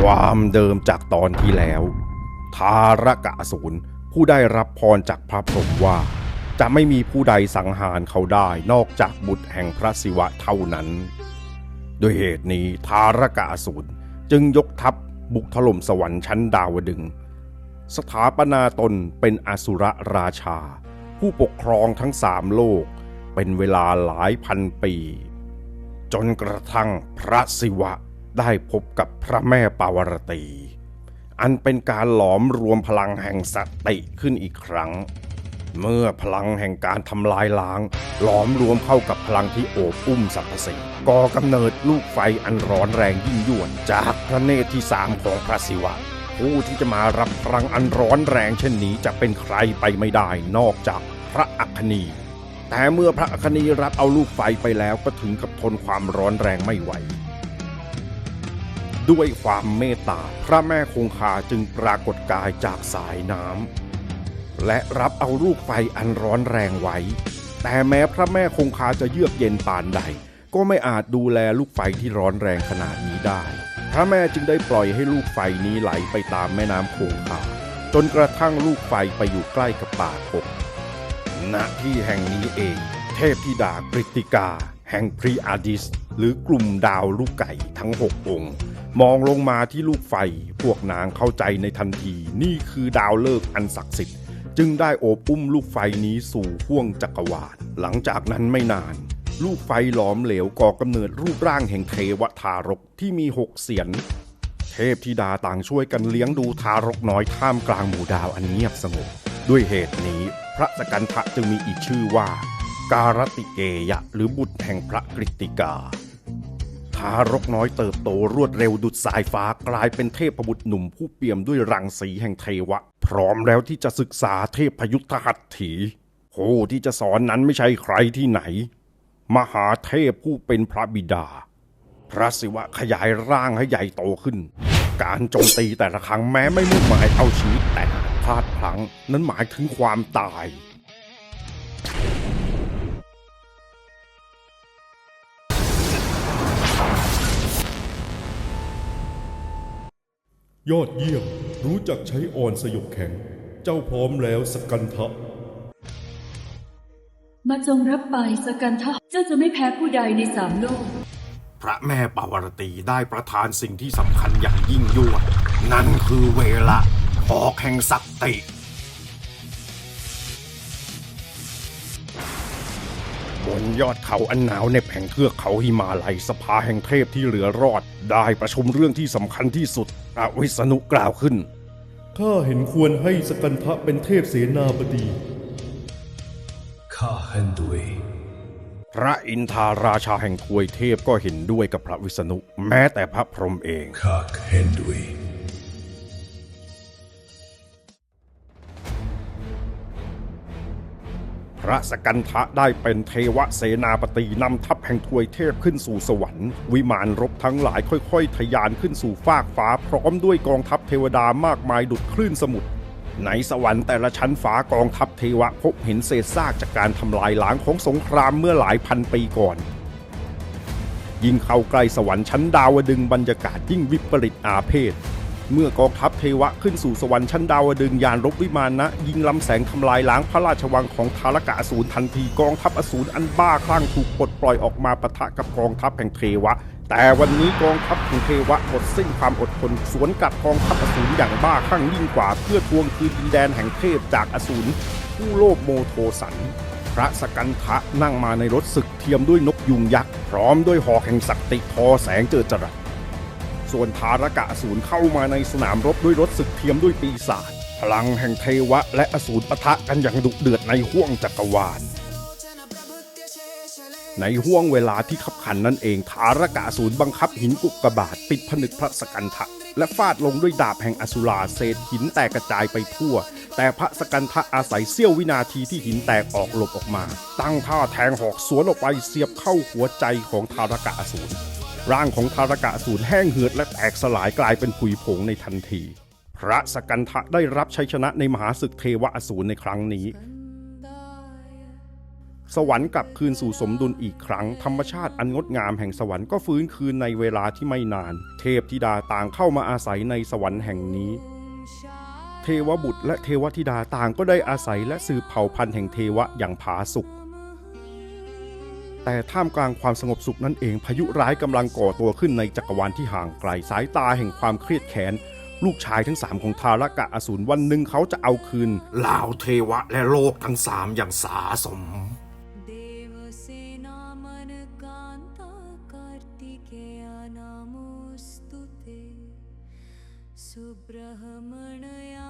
ความเดิมจากตอนที่แล้ว ทารกะสูรผู้ได้รับพรจากพระพรหมว่า จะไม่มีผู้ใดสังหารเขาได้นอกจากบุตรแห่งพระศิวะเท่านั้นด้วยเหตุนี้ทารกะสูรจึงยกทัพบุกถล่มสวรรค์ชั้นดาวดึงส์สถาปนาตนเป็นอสุรราชา ผู้ปกครองทั้งสามโลก เป็นเวลาหลายพันปี จนกระทั่งพระศิวะ ได้พบกับพระแม่ปาวรตี อันเป็นการหลอมรวมพลังแห่งสติขึ้นอีกครั้ง เมื่อพลังแห่งการทำลายล้าง หลอมรวมเข้ากับพลังที่โอบอุ้มสรรพสิ่งก่อกำเนิดลูกไฟอันร้อนแรงยิ่งยวดจากพระเนตรที่สามของพระศิวะผู้ที่จะมารับพลังอันร้อนแรงเช่นนี้จะเป็นใครไปไม่ได้นอกจากพระอัคคณีแต่เมื่อพระอัคคณีรับเอาลูกไฟไปแล้วก็ถึงกับทนความร้อนแรงไม่ไหว ด้วยความเมตตาพระแม่คงคาจึงปรากฏกายจากสายน้ำและรับเอาลูกไฟอันร้อนแรงไว้ แต่แม้พระแม่คงคาจะเยือกเย็นปานใด ก็ไม่อาจดูแลลูกไฟที่ร้อนแรงขนาดนี้ได้ พระแม่จึงได้ปล่อยให้ลูกไฟนี้ไหลไปตามแม่น้ำคงคาจนกระทั่งลูกไฟไปอยู่ใกล้กับป่ากกณที่แห่งนี้เอง เทพธิดากริติกา แห่งพรีอาดิส หรือกลุ่มดาวลูกไก่ทั้งหกองค์ มองลงมาที่ลูกไฟ พวกนางเข้าใจในทันที นี่คือดาวเลิกอันศักดิ์สิทธิ์ จึงได้โอบอุ้มลูกไฟนี้สู่ห้วงจักรวาล หลังจากนั้นไม่นาน ลูกไฟหลอมเหลวก่อกำเนิดรูปร่างแห่งเทวทารกที่มีหกเสียน เทพธิดาต่างช่วยกันเลี้ยงดูทารกน้อยท่ามกลางหมู่ดาวอันเงียบสงบ ด้วยเหตุนี้พระสกันทะจึงมีอีกชื่อว่า การติเกยะหรือบุตรแห่งพระกริติกาารกน้อยเติบโตรวดเร็วดุดสายฟ้ากลายเป็นเทพบุตรหนุ่มผู้เปี่ยมด้วยรังสีแห่งเทวะ พร้อมแล้วที่จะศึกษาเทพยุทธหัตถีผู้ที่จะสอนนั้นไม่ใช่ใครที่ไหน มหาเทพผู้เป็นพระบิดา พระศิวะขยายร่างให้ใหญ่โตขึ้น การโจมตีแต่ละครั้งแม้ไม่มุ่งหมายเอาชีวิตแต่พลาดพลั้งนั้นหมายถึงความตาย ยอดเยี่ยมรู้จักใช้ออนสยบแข็ง เจ้าพร้อมแล้วสกันทะ มาจงรับไปสกันทะเจ้าจะไม่แพ้ผู้ใดในสามโลก พระแม่ปาวรตีได้ประทานสิ่งที่สำคัญอย่างยิ่งยวด นั่นคือเวลาหอกแห่งศักติ นยอดเขาอันหนาวเหน็บแห่งเทือกเขาหิมาลัยสภาแห่งเทพที่เหลือรอด ได้ประชุมเรื่องที่สำคัญที่สุดพระวิษณุกล่าวขึ้น ข้าเห็นควรให้สกันทะเป็นเทพเสนาบดี ข้าเห็นด้วย พระอินทาราชาแห่งทวยเทพก็เห็นด้วยกับพระวิษณุ แม้แต่พระพรหมเอง ข้าเห็นด้วย พระสกันทะได้เป็นเทวเสนาบดีนำทัพแห่งทวยเทพขึ้นสู่สวรรค์ วิมานรบทั้งหลายค่อยๆทะยานขึ้นสู่ฟากฟ้า พร้อมด้วยกองทัพเทวดามากมายดุดคลื่นสมุทรในสวรรค์แต่ละชั้นฟ้ากองทัพเทวะพบเห็นเศษซากจากการทำลายล้างของสงครามเมื่อหลายพันปีก่อนยิ่งเข้าใกล้สวรรค์ชั้นดาวดึงบรรยากาศยิ่งวิปริตอาเพศ เมื่อกองทัพเทวะขึ้นสู่สวรรค์ชั้นดาวดึงยานรบวิมานนะ ยิงลำแสงทำลายล้างพระราชวังของทารกะอสูรทันทีกองทัพอสูรอันบ้าคลั่งถูกปลดปล่อยออกมาปะทะกับกองทัพแห่งเทวะ แต่วันนี้กองทัพแห่งเทวะหมดสิ้นความอดทนสวนกับกองทัพอสูรอย่างบ้าคลั่งยิ่งกว่าเพื่อทวงคืนดินแดนแห่งเทพจากอสูรผู้โลภโมโทสันพระสกันทะนั่งมาในรถศึกเทียมด้วยนกยุงยักษ์พร้อมด้วยหอกแห่งศักติทอแสงเจิดจรัส ส่วนทารกะอสูรเข้ามาในสนามรบด้วยรถศึกเทียมด้วยปีศาจพลังแห่งเทวะและอสูรปะทะกันอย่างดุเดือดในห้วงจักรวาล ในห้วงเวลาที่ขับขันนั่นเองทารกะอสูรบังคับหินกุกกาบาดปิดผนึกพระสกันทะและฟาดลงด้วยดาบแห่งอสุราเศษหินแตกกระจายไปทั่ว แต่พระสกันทะอาศัยเสี้ยววินาทีที่หินแตกออกหลบออกมา ตั้งท่าแทงหอกสวนออกไปเสียบเข้าหัวใจของทารกะอสูรร่างของทารกะอสูรแห้งเหือดและแตกสลายกลายเป็นผุยผงในทันที พระสกันทะได้รับชัยชนะในมหาศึกเทวะอสูรในครั้งนี้ สวรรค์กลับคืนสู่สมดุลอีกครั้ง ธรรมชาติอันงดงามแห่งสวรรค์ก็ฟื้นคืนในเวลาที่ไม่นาน เทพธิดาต่างเข้ามาอาศัยในสวรรค์แห่งนี้ เทวบุตรและเทวธิดาต่างก็ได้อาศัยและสืบเผ่าพันธุ์แห่งเทวะอย่างผาสุก แต่ท่ามกลางความสงบสุขนั่นเองพายุร้ายกำลังก่อตัวขึ้นในจักรวาลที่ห่างไกลสายตาแห่งความเครียดแค้นลูกชายทั้งสามของทารกะอสูรวันหนึ่งเขาจะเอาคืนเหล่าเทวะและโลกทั้งสามอย่างสาสมเ सुब्रह्मण्या